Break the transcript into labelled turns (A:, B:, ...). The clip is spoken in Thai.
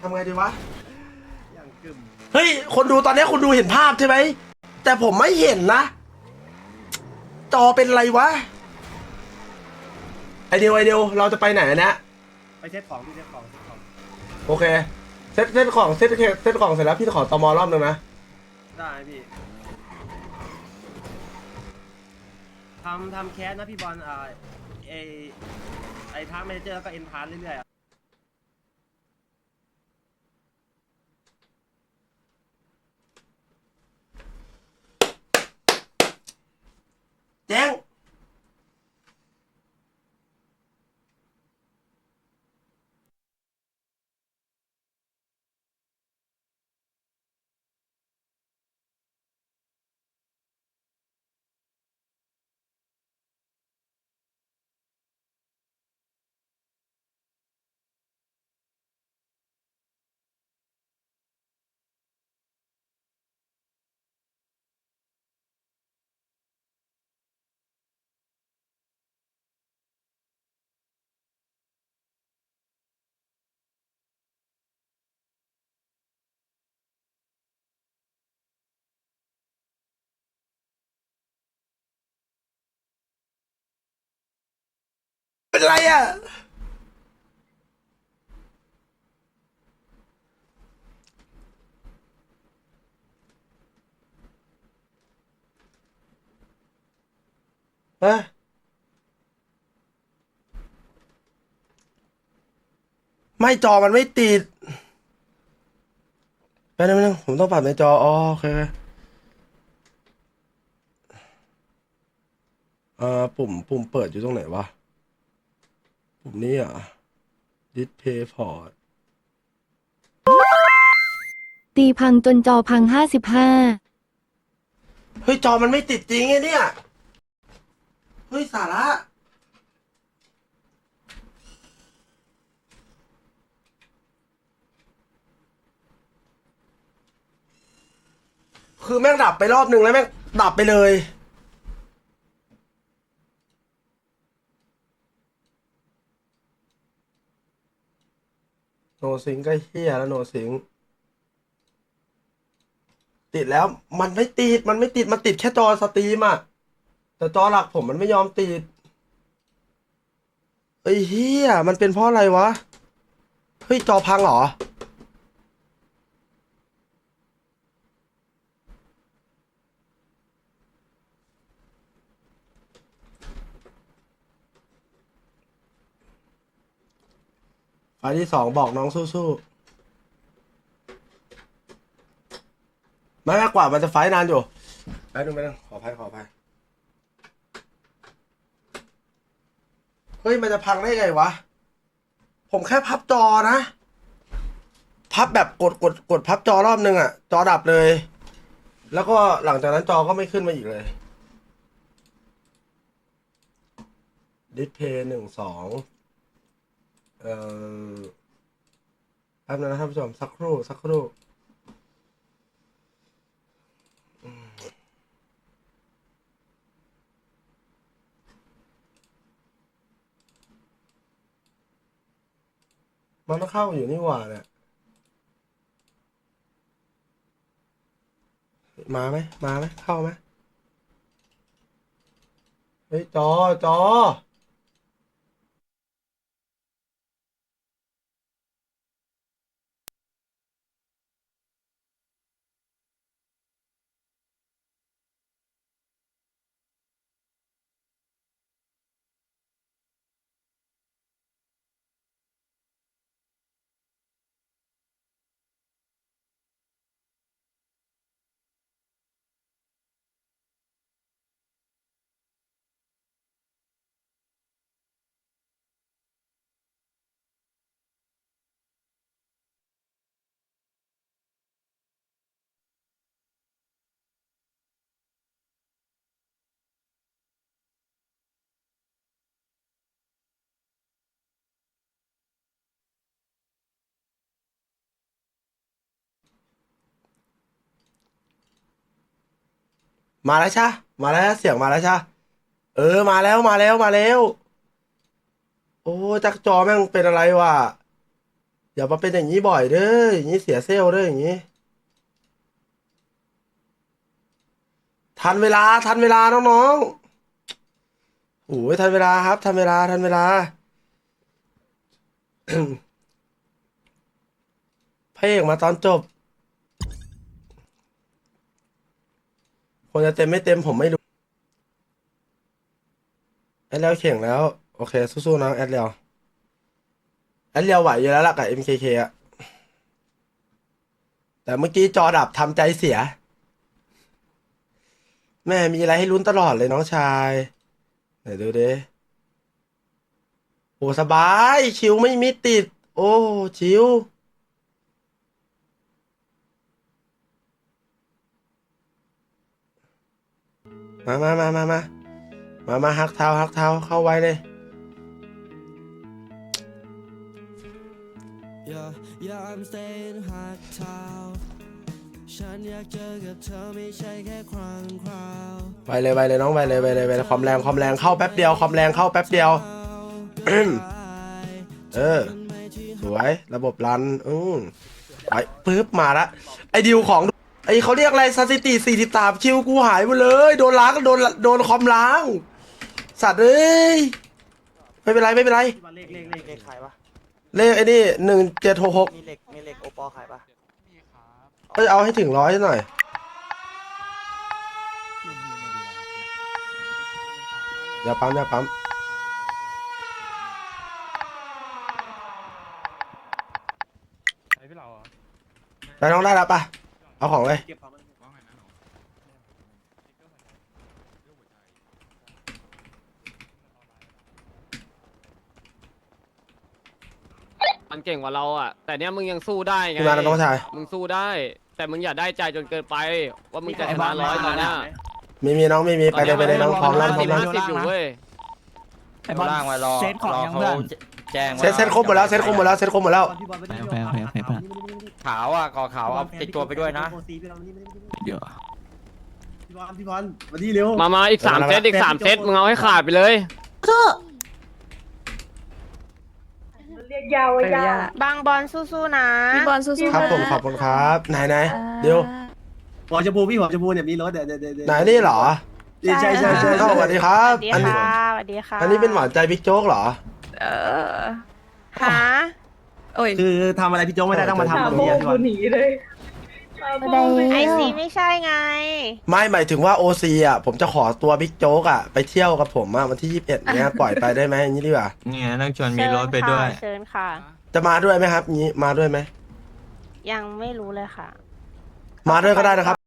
A: ทำไงดีวะ
B: อย่างกึ่ม
A: เฮ้ย คนดูตอนนี้คุณดูเห็นภาพใช่ไหม แต่ผมไม่เห็นนะ จอเป็นไรวะ ไอเดียวไอเดียวเราจะไปไหนนะ
B: ไปเซ็ตของพี่เซ็ตของเซ็ตของ
A: โอเคเซตเซตของเซตเซตของเสร็จแล้วพี่ขอตอมอรอบหนึ่งนะ
B: ได้พี่ทำทำแคสนะพี่บอลอ่าไอไอทาร์เมเจอร์แล้วก็เอ็นพาร์เรื่อยๆอะ
A: แเป็นไรอะเอ๊ะไม่จอมันไม่ติดไปบนึงไปบนึงผมต้องปรับในจออ๋อเคโอเคเอ่อปุ่มปุ่มเปิดอยู่ตรงไหนวะ ปุ่มนี้อะ display port
C: ตีพังจนจอพังห้าสิบห้า
A: เฮ้ย จอมันไม่ติดจริงไงเนี่ย เฮ้ย สาระคือแม่งดับไปรอบหนึ่งแล้วแม่งดับไปเลย ซิงก็เฮียแล้วโนซิงติดแล้วมันไม่ติด มันไม่ติด มันติดแค่จอสตรีมอะแต่จอหลักผมมันไม่ยอมติดไอ้เฮียมันเป็นเพราะอะไรวะ เฮ้ย จอพังเหรอ ไฟล์ที่สองบอกน้องสู้ๆไม่มากกว่ามันจะไฟล์นานอยู่แป๊บนึงแป๊บนึงขออภัยขออภัยเฮ้ย มันจะพังได้ไงวะ ผมแค่พับจอนะ พับแบบกดกดกดพับจอรอบนึงอะจอดับเลย แล้วก็หลังจากนั้นจอก็ไม่ขึ้นมาอีกเลยดิสเพย์หนึ่งสอง เอ่อแป๊บนึงนะท่านผู้ชมสักครู่สักครู่มันต้องเข้าอยู่นี่หว่าเนี่ยมาไหมมาไหมเข้าไหมเฮ้ยจอจอ มาแล้วชะมาแล้วเสียงมาแล้วชะเออมาแล้วมาแล้วมาแล้ว โอ้จักจอแม่งเป็นอะไรวะอย่ามาเป็นอย่างนี้บ่อยเด้ออย่างนี้เสียเซลล์เด้ออย่างนี้ ทันเวลาทันเวลาน้องๆโอ้ยทันเวลาครับ ทันเวลาทันเวลาเพระเอกมาตอนจบ คนจะเต็มไม่เต็มผมไม่รู้แอดเลียวเข่งแล้ว โอเค สู้ๆนะแอดเลียวแอดเลียวไหวอยู่แล้วล่ะกับ MKK อะแต่เมื่อกี้จอดับทำใจเสีย แม่มีอะไรให้ลุ้นตลอดเลยน้องชายไหนดูดิโอ้สบาย ชิวไม่มีติด โอ้ ชิว มามามามามามามาฮักเท้าฮักเท้าเข้าไว้เลย
D: Yeah, yeah, I'm staying hot town ฉันอยากเจอกับเธอไม่ใช่แค่ครั้งคราว
A: ไปเลยไปเลยน้องไปเลยไปเลยไปเลยความแรงความแรงเข้าแป๊บเดียวความแรงเข้าแป๊บเดียว เออสวยระบบรันอืมไปปึ๊บมาละไอ้ดิวของ ไอ้เขาเรียกอะไรสถิติสี่สิบสามคิวกูหายไปเลย โดนล้างโดนโดนคอมล้าง สัตว์เอ้ยไม่เป็นไรไม่เป็นไร
B: พี่บอลเลขเลขเลข
E: เลขขายปะ
A: เลขไอ้นี่หนึ่งเจ็ดหกหก
E: มีเหล็กมีเหล็กโอปอขายปะ
A: ก็เอาให้ถึงร้อยหน่อยอย่าปั๊มอย่าปั๊มไปน้องได้แล้วปะ เอาของเลย
B: เก็บของมัน
F: มันเก่งกว่าเราอะ แต่เนี้ยมึงยังสู้ได้ไง
A: พี่มาแล้วน้องชาย
F: มึงสู้ได้ แต่มึงอย่าได้ใจจนเกินไป ว่ามึงจะชนะร้อยตอนเนี้ย
A: มีมีน้องมีมีไปเลยไปเลยน้องพร้อมแล้วพร้อมแล้ว
F: ห้าสิบอยู่เว้ย
E: ไอ้บอลล่างมารอ
G: เซตของ
E: รอ
G: ยัง
E: เขา
G: เพื่อน
E: แจ้ง
A: เซ็ตเซ็ตครบหมดแล้วเซ็ตครบหมดแล้วเซ็ตครบหมดแล้ว
B: พี่บอลไม่ได้
G: โอเคโอเคโอเคเพื่อน
E: ขาวอะกอขาวเอาติดตัวไปด้วยนะ
B: พี่บอลนี่
G: เดี๋ยว
B: พี่บอลพี่บอลมาดีเร็ว
F: มามาอีกสามเซตอีกสามเซตมึงเอาให้ขาดไปเลย
H: เรียกยาวอะยาว บางบอลสู้ๆนะ
I: พี่บอลสู้ๆ
A: ครับผมขอบคุณครับไหนไหนเดี๋ยว
B: หัวชมพูพี่หัวชมพูเนี่ยมีรถเดี๋ยวเดี๋ยวเดี๋ยว
A: ไหนนี่เหรอ
B: ใช่ใช่ใช่
A: เอ้าสวัสดีครับ
H: สวัสดี
A: อันนี้
H: ค่ะสวัสดีค่ะ
A: อันนี้เป็นหวานใจบิ๊กโจ๊กเหรอ
I: เออ
H: หา
I: โอ้ย
B: คือทำอะไรพี่โจ๊กไม่ได้ต้องมาทำตรงนี้พี่บอล
H: ไอซีไม่ใช่ไง
A: ไม่หมายถึงว่าโอซีอะผมจะขอตัวบิ๊กโจ๊กอะไปเที่ยวกับผมอะวันที่ยี่สิบเอ็ดเนี้ยปล่อยไปได้ไหมอย่างนี้ดีกว่า
G: เนี่ยต้องชวนมีรถไปด้วย
H: เชิญค่ะ
A: จะมาด้วยไหมครับงี้มาด้วยไหม
H: ยังไม่รู้เลยค่ะ
A: มาด้วยก็ได้นะครับ